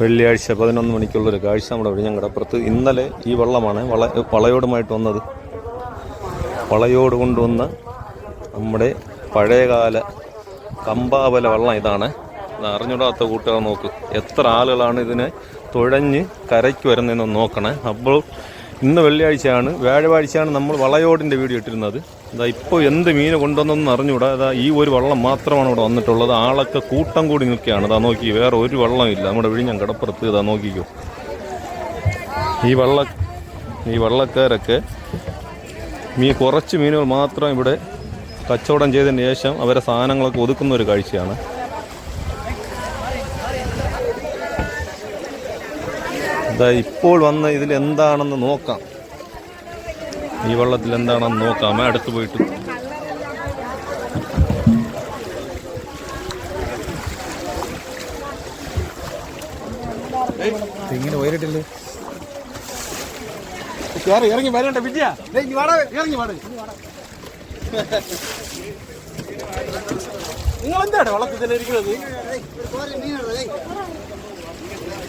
വെള്ളിയാഴ്ച പതിനൊന്ന് മണിക്കുള്ളൊരു കാഴ്ച നമ്മുടെ വിഴിഞ്ഞങ്കടപ്പുറത്ത്. ഇന്നലെ ഈ വള്ളമാണ് വള വളയോടുമായിട്ട് വന്നത്. വളയോട് കൊണ്ടുവന്ന നമ്മുടെ പഴയകാല കമ്പാവല വള്ളം ഇതാണ്. ഇത് അറിഞ്ഞൂടാത്ത കൂട്ടുകാർ നോക്ക്. എത്ര ആളുകളാണ് ഇതിനെ തുഴഞ്ഞ് കരയ്ക്ക് വരുന്നതെന്ന് നോക്കണേ. അപ്പോൾ ഇന്ന് വെള്ളിയാഴ്ചയാണ്. വ്യാഴാഴ്ചയാണ് നമ്മൾ വളയോടിന്റെ വീഡിയോ ഇട്ടിരുന്നത്. അതാ ഇപ്പോൾ എന്ത് മീൻ കൊണ്ടുവന്നെന്ന് അറിഞ്ഞൂടാ. അതാ ഈ ഒരു വള്ളം മാത്രമാണ് ഇവിടെ വന്നിട്ടുള്ളത്. ആളൊക്കെ കൂട്ടം കൂടി നിൽക്കുകയാണ്. അതാ നോക്കി വേറെ ഒരു വള്ളമില്ല നമ്മുടെ വിഴിഞ്ഞം കടപ്പുറത്ത് ഇതാ നോക്കിക്കോ. ഈ വള്ള ഈ വള്ളക്കാരൊക്കെ മീൻ കുറച്ച് മീനുകൾ മാത്രം ഇവിടെ കച്ചവടം ചെയ്തതിന് ശേഷം അവരെ സാധനങ്ങളൊക്കെ ഒതുക്കുന്ന ഒരു കാഴ്ചയാണ്. ഇതാ ഇപ്പോൾ വന്ന് ഇതിൽ എന്താണെന്ന് നോക്കാം. ഈ വെള്ളത്തിൽ എന്താണെന്ന് നോക്കാം. അടുത്ത് പോയിട്ട്. ഇങ്ങനെ പോയിട്ടില്ലേ കേറി ഇറങ്ങി വരണ്ട വിദ്യ. ഇറങ്ങി വാട. നിങ്ങൾ എന്താണ് വളർത്തി തന്നെ ഇരിക്കുന്നത്?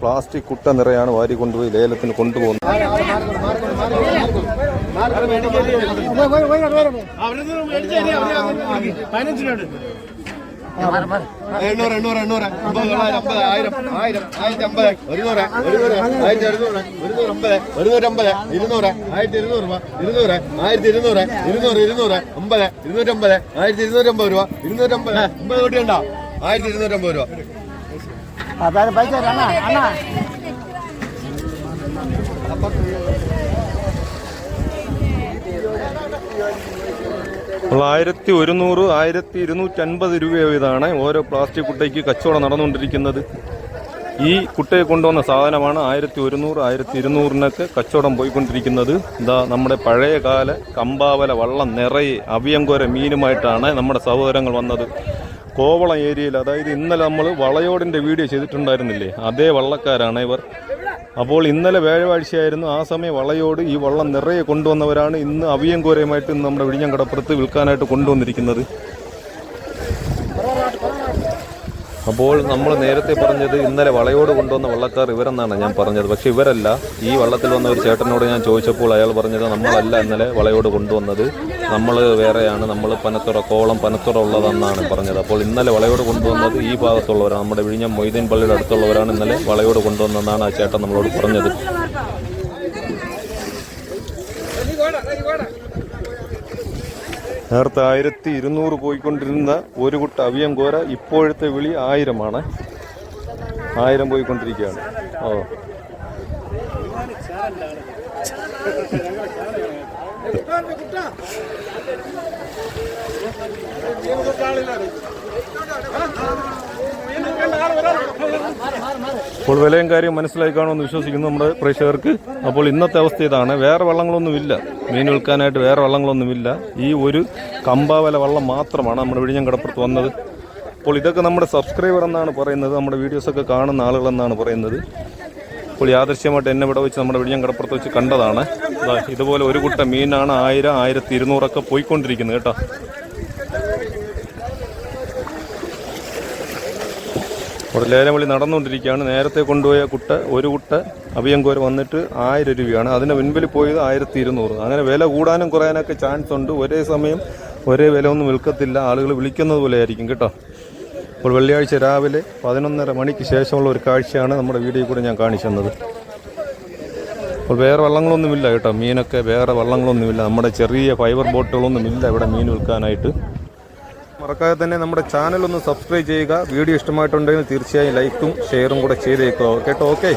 പ്ലാസ്റ്റിക് കുട്ട നിറയാണ് വാരി കൊണ്ടുപോയി ലേലത്തിന് കൊണ്ടുപോകുന്നത് എണ്ണൂറ് എണ്ണൂറ് എണ്ണൂറ് ആയിരത്തി അമ്പത് ഇരുന്നൂറ് ഇരുന്നൂറ് രൂപ ഇരുന്നൂറ് ആയിരത്തി ഇരുന്നൂറ് ഇരുന്നൂറ് അമ്പത് ഇരുന്നൂറ്റമ്പത് ആയിരത്തി ഇരുന്നൂറ്റമ്പത് രൂപ ഇരുന്നൂറ്റമ്പത് അമ്പത് കോടി ആയിരത്തി ഇരുന്നൂറ്റമ്പത് രൂപ നമ്മൾ ആയിരത്തി ഒരുന്നൂറ് ആയിരത്തി ഇരുന്നൂറ്റി അൻപത് രൂപ ഇതാണ് ഓരോ പ്ലാസ്റ്റിക് കുട്ടയ്ക്ക് കച്ചവടം നടന്നുകൊണ്ടിരിക്കുന്നത്. ഈ കുട്ടയെ കൊണ്ടുവന്ന സാധനമാണ് ആയിരത്തി ഒരുന്നൂറ് ആയിരത്തി ഇരുന്നൂറിനൊക്കെ കച്ചവടം പോയിക്കൊണ്ടിരിക്കുന്നത്. ഇതാ നമ്മുടെ പഴയ കാല കമ്പാവല വള്ളം നിറയെ അവിയങ്കോര മീനുമായിട്ടാണ് നമ്മുടെ സഹോദരങ്ങൾ വന്നത്. കോവളം ഏരിയയിൽ അതായത് ഇന്നലെ നമ്മൾ വളയോടിന്റെ വീഡിയോ ചെയ്തിട്ടുണ്ടായിരുന്നില്ലേ? അതേ വള്ളക്കാരാണ് ഇവർ. അപ്പോൾ ഇന്നലെ വേഴവാഴ്ചയായിരുന്നു ആ സമയം വളയോട് ഈ വള്ളം നിറയെ കൊണ്ടുവന്നവരാണ് ഇന്ന് അവിയങ്കോരയുമായിട്ട് ഇന്ന് നമ്മുടെ വിഴിഞ്ഞം കടപ്പുറത്ത് വിൽക്കാനായിട്ട് കൊണ്ടുവന്നിരിക്കുന്നത്. അപ്പോൾ നമ്മൾ നേരത്തെ പറഞ്ഞത് ഇന്നലെ വളയോട് കൊണ്ടുവന്ന വള്ളക്കാർ ഇവരെന്നാണ് ഞാൻ പറഞ്ഞത്. പക്ഷേ ഇവരല്ല. ഈ വള്ളത്തിൽ വന്ന ഒരു ചേട്ടനോട് ഞാൻ ചോദിച്ചപ്പോൾ അയാൾ പറഞ്ഞത് നമ്മളല്ല ഇന്നലെ വളയോട് കൊണ്ടുവന്നത്. നമ്മൾ വേറെയാണ് നമ്മൾ പനത്തുറ കോളം പനത്തുറ ഉള്ളതെന്നാണ് പറഞ്ഞത്. അപ്പോൾ ഇന്നലെ വളയോട് കൊണ്ടുവന്നത് ഈ ഭാഗത്തുള്ളവരാണ്. നമ്മുടെ വിഴിഞ്ഞം മൊയ്തീൻ പള്ളിയുടെ അടുത്തുള്ളവരാണ് ഇന്നലെ വളയോട് കൊണ്ടുവന്നതെന്നാണ് ആ ചേട്ടൻ നമ്മളോട് പറഞ്ഞത്. നേരത്തെ ആയിരത്തി ഇരുന്നൂറ് പോയിക്കൊണ്ടിരുന്ന ഒരു കുട്ട അവിയം കോര ഇപ്പോഴത്തെ വിളി ആയിരമാണ്. ആയിരം പോയിക്കൊണ്ടിരിക്കുകയാണ്. ഓ. അപ്പോൾ വിലയും കാര്യം മനസ്സിലായി കാണുമെന്ന് വിശ്വസിക്കുന്നു നമ്മുടെ പ്രേക്ഷകർക്ക്. അപ്പോൾ ഇന്നത്തെ അവസ്ഥ ഇതാണ്. വേറെ വള്ളങ്ങളൊന്നുമില്ല. മീൻ വിൽക്കാനായിട്ട് വേറെ വള്ളങ്ങളൊന്നുമില്ല. ഈ ഒരു കമ്പാവല വള്ളം മാത്രമാണ് നമ്മുടെ വിഴിഞ്ഞം കടപ്പുറത്ത് വന്നത്. അപ്പോൾ ഇതൊക്കെ നമ്മുടെ സബ്സ്ക്രൈബർ എന്നാണ് പറയുന്നത്. നമ്മുടെ വീഡിയോസൊക്കെ കാണുന്ന ആളുകളെന്നാണ് പറയുന്നത്. അപ്പോൾ യാദൃശ്യമായിട്ട് എന്നെ ഇവിടെ വെച്ച് നമ്മുടെ വിഴിഞ്ഞം കടപ്പുറത്ത് വെച്ച് കണ്ടതാണ്. ഇതുപോലെ ഒരു കുട്ട മീനാണ് ആയിരം ആയിരത്തി ഇരുന്നൂറൊക്കെ പോയിക്കൊണ്ടിരിക്കുന്നത് കേട്ടോ. അവിടെ ലേലവിളി നടന്നുകൊണ്ടിരിക്കുകയാണ്. നേരത്തെ കൊണ്ടുപോയ കുട്ട ഒരു കുട്ട അഭിയങ്കോര് വന്നിട്ട് ആയിരം രൂപയാണ്. അതിന് മുൻപിൽ പോയത് ആയിരത്തി ഇരുന്നൂറ്. അങ്ങനെ വില കൂടാനും കുറയാനൊക്കെ ചാൻസ് ഉണ്ട്. ഒരേ സമയം ഒരേ വില ഒന്നും വിൽക്കത്തില്ല. ആളുകൾ വിളിക്കുന്നത് പോലെ ആയിരിക്കും കേട്ടോ. അപ്പോൾ വെള്ളിയാഴ്ച രാവിലെ പതിനൊന്നര മണിക്ക് ശേഷമുള്ള ഒരു കാഴ്ചയാണ് നമ്മുടെ വീഡിയോ കൂടെ ഞാൻ കാണിച്ചു തന്നത്. അപ്പോൾ വേറെ വള്ളങ്ങളൊന്നുമില്ല കേട്ടോ. മീനൊക്കെ വേറെ വള്ളങ്ങളൊന്നുമില്ല. നമ്മുടെ ചെറിയ ഫൈബർ ബോട്ടുകളൊന്നുമില്ല ഇവിടെ മീൻ വിൽക്കാനായിട്ട്. മറക്കാതെ തന്നെ നമ്മുടെ ചാനൽ ഒന്ന് സബ്സ്ക്രൈബ് ചെയ്യുക. വീഡിയോ ഇഷ്ടമായിട്ടുണ്ടെങ്കിൽ തീർച്ചയായും ലൈക്കും ഷെയറും കൂടെ ചെയ്തേക്കുക. കേട്ടോ? ഓക്കെ